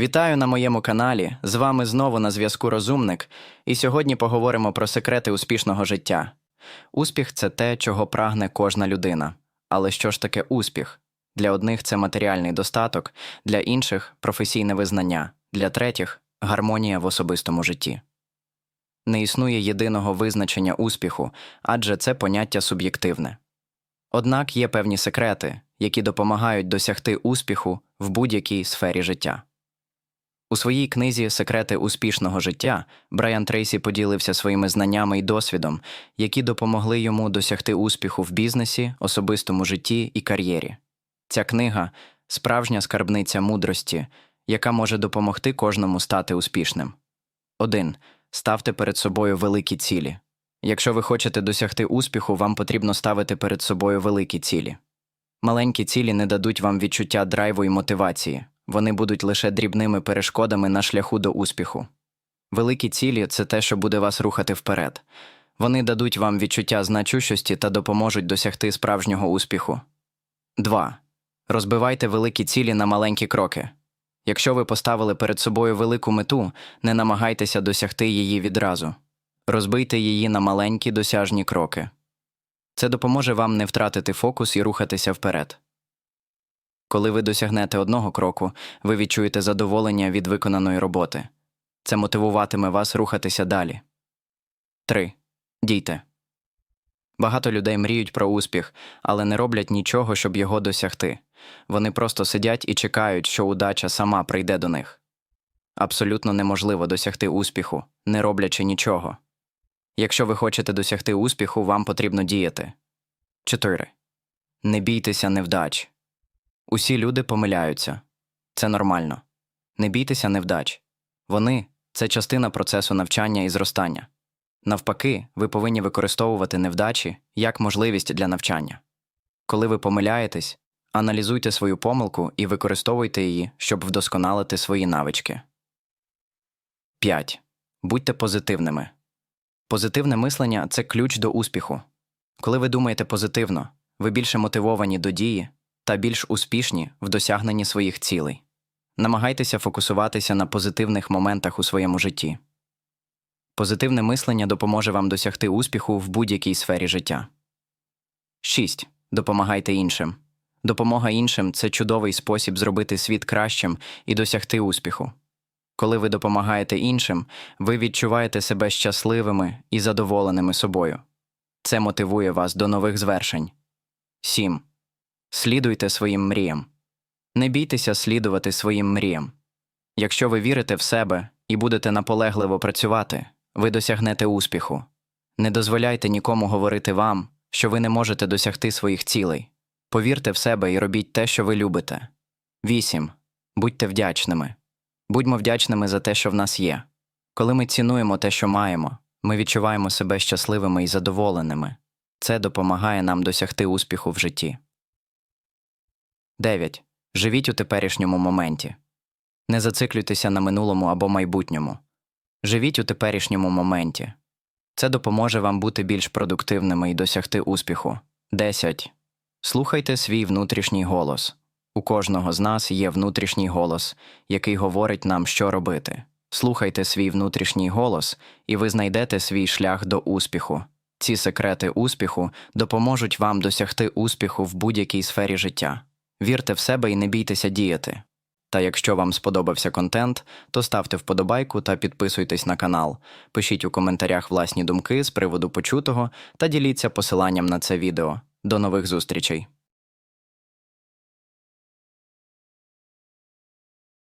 Вітаю на моєму каналі. З вами знову на зв'язку Розумник, і сьогодні поговоримо про секрети успішного життя. Успіх це те, чого прагне кожна людина. Але що ж таке успіх? Для одних це матеріальний достаток, для інших професійне визнання, для третіх гармонія в особистому житті. Не існує єдиного визначення успіху, адже це поняття суб'єктивне. Однак є певні секрети, які допомагають досягти успіху в будь-якій сфері життя. У своїй книзі Секрети успішного життя Брайан Трейсі поділився своїми знаннями і досвідом, які допомогли йому досягти успіху в бізнесі, особистому житті і кар'єрі. Ця книга справжня скарбниця мудрості, яка може допомогти кожному стати успішним. 1. Ставте перед собою великі цілі. Якщо ви хочете досягти успіху, вам потрібно ставити перед собою великі цілі. Маленькі цілі не дадуть вам відчуття драйву і мотивації, вони будуть лише дрібними перешкодами на шляху до успіху. Великі цілі це те, що буде вас рухати вперед. Вони дадуть вам відчуття значущості та допоможуть досягти справжнього успіху. 2. Розбивайте великі цілі на маленькі кроки. Якщо ви поставили перед собою велику мету, не намагайтеся досягти її відразу. Розбийте її на маленькі досяжні кроки. Це допоможе вам не втратити фокус і рухатися вперед. Коли ви досягнете одного кроку, ви відчуєте задоволення від виконаної роботи. Це мотивуватиме вас рухатися далі. 3. Дійте. Багато людей мріють про успіх, але не роблять нічого, щоб його досягти. Вони просто сидять і чекають, що удача сама прийде до них. Абсолютно неможливо досягти успіху, не роблячи нічого. Якщо ви хочете досягти успіху, вам потрібно діяти. 4. Не бійтеся невдач. Усі люди помиляються. Це нормально. Не бійтеся невдач. Вони це частина процесу навчання і зростання. Навпаки, ви повинні використовувати невдачі як можливість для навчання. Коли ви помиляєтесь, аналізуйте свою помилку і використовуйте її, щоб вдосконалити свої навички. 5. Будьте позитивними. Позитивне мислення це ключ до успіху. Коли ви думаєте позитивно, ви більше мотивовані до дії та більш успішні в досягненні своїх цілей. Намагайтеся фокусуватися на позитивних моментах у своєму житті. Позитивне мислення допоможе вам досягти успіху в будь-якій сфері життя. 6. Допомагайте іншим. Допомога іншим це чудовий спосіб зробити світ кращим і досягти успіху. Коли ви допомагаєте іншим, ви відчуваєте себе щасливими і задоволеними собою. Це мотивує вас до нових звершень. 7. Слідуйте своїм мріям. Не бійтеся слідувати своїм мріям. Якщо ви вірите в себе і будете наполегливо працювати, ви досягнете успіху. Не дозволяйте нікому говорити вам, що ви не можете досягти своїх цілей. Повірте в себе і робіть те, що ви любите. 8. Будьте вдячними. Будьмо вдячними за те, що в нас є. Коли ми цінуємо те, що маємо, ми відчуваємо себе щасливими і задоволеними. Це допомагає нам досягти успіху в житті. 9. Живіть у теперішньому моменті. Не зациклюйтеся на минулому або майбутньому. Живіть у теперішньому моменті. Це допоможе вам бути більш продуктивними і досягти успіху. 10. Слухайте свій внутрішній голос. У кожного з нас є внутрішній голос, який говорить нам, що робити. Слухайте свій внутрішній голос, і ви знайдете свій шлях до успіху. Ці секрети успіху допоможуть вам досягти успіху в будь-якій сфері життя. Вірте в себе і не бійтеся діяти. Та якщо вам сподобався контент, то ставте вподобайку та підписуйтесь на канал, пишіть у коментарях власні думки з приводу почутого та діліться посиланням на це відео. До нових зустрічей!